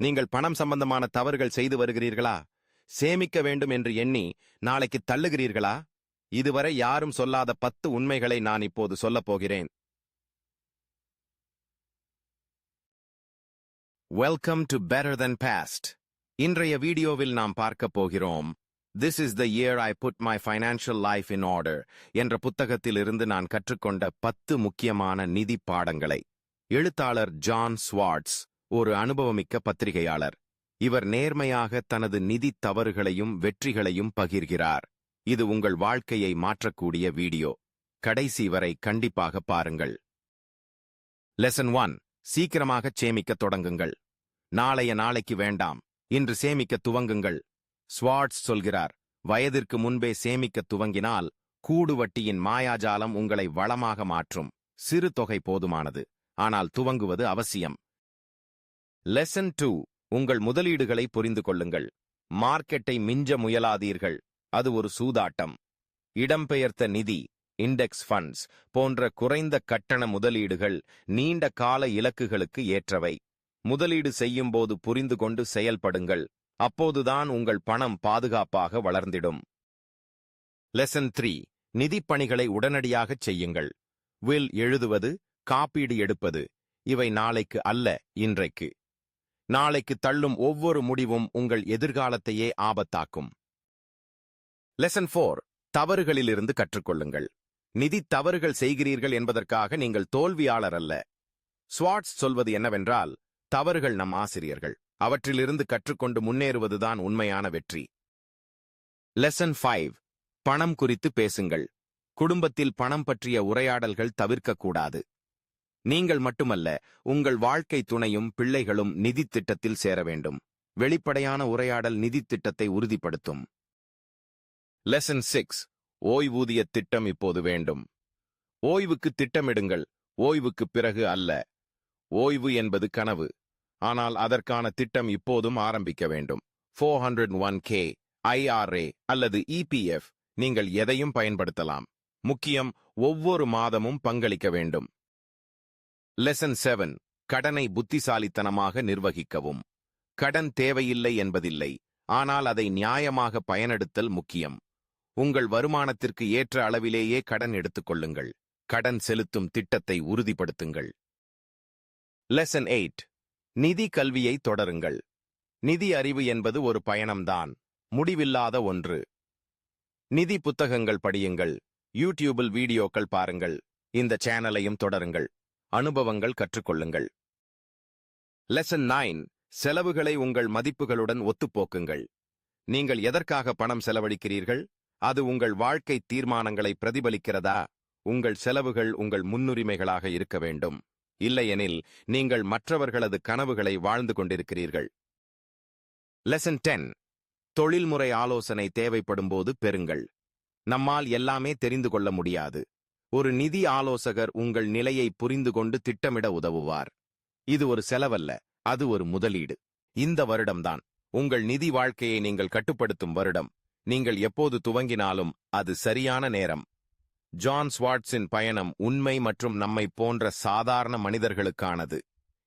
நீங்கள் பணம் சம்பந்தமான தவறுகள் செய்து வருகிறீர்களா? சேமிக்க வேண்டும் என்று எண்ணி நாளைக்கு தள்ளுகிறீர்களா? இதுவரை யாரும் சொல்லாத பத்து உண்மைகளை நான் இப்போது சொல்லப் போகிறேன். Welcome to better than past இன்றைய வீடியோவில் நாம் பார்க்கப் போகிறோம் this is the year I put my financial life in order என்ற புத்தகத்திலிருந்து நான் கற்றுக்கொண்ட பத்து முக்கியமான நிதி பாடங்களை. எழுத்தாளர் ஜான் ஸ்வார்ட்ஸ் ஒரு அனுபவமிக்க பத்திரிகையாளர். இவர் நேர்மையாக தனது நிதி தவறுகளையும் வெற்றிகளையும் பகிர்கிறார். இது உங்கள் வாழ்க்கையை மாற்றக்கூடிய வீடியோ. கடைசி வரை கண்டிப்பாக பாருங்கள். லெசன் ஒன் சீக்கிரமாக சேமிக்கத் தொடங்குங்கள். நாளைய நாளைக்கு வேண்டாம். இன்று சேமிக்க துவங்குங்கள். ஸ்வாட்ஸ் சொல்கிறார். வயதிற்கு முன்பே சேமிக்க துவங்கினால் கூடு வட்டியின் மாயாஜாலம் உங்களை வளமாக மாற்றும். சிறு தொகை போதுமானது. ஆனால் துவங்குவது அவசியம். லெசன் டூ உங்கள் முதலீடுகளை புரிந்து கொள்ளுங்கள். மார்க்கெட்டை மிஞ்ச முயலாதீர்கள். அது ஒரு சூதாட்டம். இடம்பெயர்த்த நிதி இண்டெக்ஸ் ஃபண்ட்ஸ் போன்ற குறைந்த கட்டண முதலீடுகள் நீண்ட கால இலக்குகளுக்கு ஏற்றவை. முதலீடு செய்யும்போது புரிந்து கொண்டு செயல்படுங்கள். அப்போதுதான் உங்கள் பணம் பாதுகாப்பாக வளர்ந்திடும். லெசன் த்ரீ நிதிப் பணிகளை உடனடியாகச் செய்யுங்கள். வில் எழுதுவது காப்பீடு எடுப்பது இவை நாளைக்கு அல்ல இன்றைக்கு. நாளைக்கு தள்ளும் ஒவ்வொரு முடிவும் உங்கள் எதிர்காலத்தையே ஆபத்தாக்கும். லெசன் ஃபோர் தவறுகளிலிருந்து கற்றுக்கொள்ளுங்கள். நிதி தவறுகள் செய்கிறீர்கள் என்பதற்காக நீங்கள் தோல்வியாளர் அல்ல. ஸ்வாட்ஸ் சொல்வது என்னவென்றால் தவறுகள் நம் ஆசிரியர்கள். அவற்றிலிருந்து கற்றுக்கொண்டு முன்னேறுவதுதான் உண்மையான வெற்றி. லெசன் ஃபைவ் பணம் குறித்து பேசுங்கள். குடும்பத்தில் பணம் பற்றிய உரையாடல்கள் தவிர்க்கக்கூடாது. நீங்கள் மட்டுமல்ல உங்கள் வாழ்க்கை துணையும் பிள்ளைகளும் நிதி திட்டத்தில் சேர வேண்டும். வெளிப்படையான உரையாடல் நிதி திட்டத்தை உறுதிப்படுத்தும். லெசன் சிக்ஸ் ஓய்வூதிய திட்டம் இப்போது வேண்டும். ஓய்வுக்கு திட்டமிடுங்கள். ஓய்வுக்கு பிறகு அல்ல. ஓய்வு என்பது கனவு. ஆனால் அதற்கான திட்டம் இப்போதும் ஆரம்பிக்க வேண்டும். Four hundred one K IRA அல்லது இபிஎஃப் நீங்கள் எதையும் பயன்படுத்தலாம். முக்கியம் ஒவ்வொரு மாதமும் பங்களிக்க வேண்டும். லெசன் செவன் கடனை புத்திசாலித்தனமாக நிர்வகிக்கவும். கடன் தேவையில்லை என்பதில்லை. ஆனால் அதை நியாயமாக பயனெடுத்தல் முக்கியம். உங்கள் வருமானத்திற்கு ஏற்ற அளவிலேயே கடன் எடுத்துக்கொள்ளுங்கள் கடன் செலுத்தும் திட்டத்தை உறுதிப்படுத்துங்கள். லெசன் எயிட் நிதி கல்வியை தொடருங்கள். நிதி அறிவு என்பது ஒரு பயணம்தான். முடிவில்லாத ஒன்று. நிதி புத்தகங்கள் படியுங்கள். யூடியூபில் வீடியோக்கள் பாருங்கள். இந்த சேனலையும் தொடருங்கள். அனுபவங்கள் கற்றுக்கொள்ளுங்கள். லெசன் நைன் செலவுகளை உங்கள் மதிப்புகளுடன் ஒத்துப்போக்குங்கள். நீங்கள் எதற்காக பணம் செலவழிக்கிறீர்கள்? அது உங்கள் வாழ்க்கை தீர்மானங்களை பிரதிபலிக்கிறதா? உங்கள் செலவுகள் உங்கள் முன்னுரிமைகளாக இருக்க வேண்டும். இல்லையெனில் நீங்கள் மற்றவர்களது கனவுகளை வாழ்ந்து கொண்டிருக்கிறீர்கள். லெசன் டென் தொழில்முறை ஆலோசனை தேவைப்படும்போது பெறுங்கள். நம்மால் எல்லாமே தெரிந்து கொள்ள முடியாது. ஒரு நிதி ஆலோசகர் உங்கள் நிலையை புரிந்து கொண்டு திட்டமிட உதவுவார். இது ஒரு செலவல்ல அது ஒரு முதலீடு. இந்த வருடம்தான். உங்கள் நிதி வாழ்க்கையை நீங்கள் கட்டுப்படுத்தும் வருடம். நீங்கள் எப்போது துவங்கினாலும் அது சரியான நேரம். ஜான் ஸ்வாட்ஸின் பயணம் உண்மை மற்றும் நம்மை போன்ற சாதாரண மனிதர்களுக்கானது.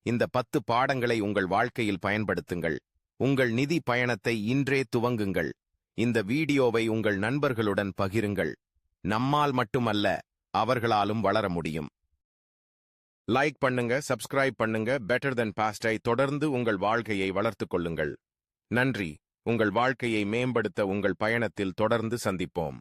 இந்த பத்து பாடங்களை உங்கள் வாழ்க்கையில் பயன்படுத்துங்கள். உங்கள் நிதி பயணத்தை இன்றே துவங்குங்கள். இந்த வீடியோவை உங்கள் நண்பர்களுடன் பகிருங்கள். நம்மால் மட்டுமல்ல அவர்களாலும் வளர முடியும். லைக் பண்ணுங்க சப்ஸ்கிரைப் பண்ணுங்க பெட்டர் தென் பாஸ்டை தொடர்ந்து உங்கள் வாழ்க்கையை வளர்த்துக் கொள்ளுங்கள். நன்றி. உங்கள் வாழ்க்கையை மேம்படுத்த உங்கள் பயணத்தில் தொடர்ந்து சந்திப்போம்.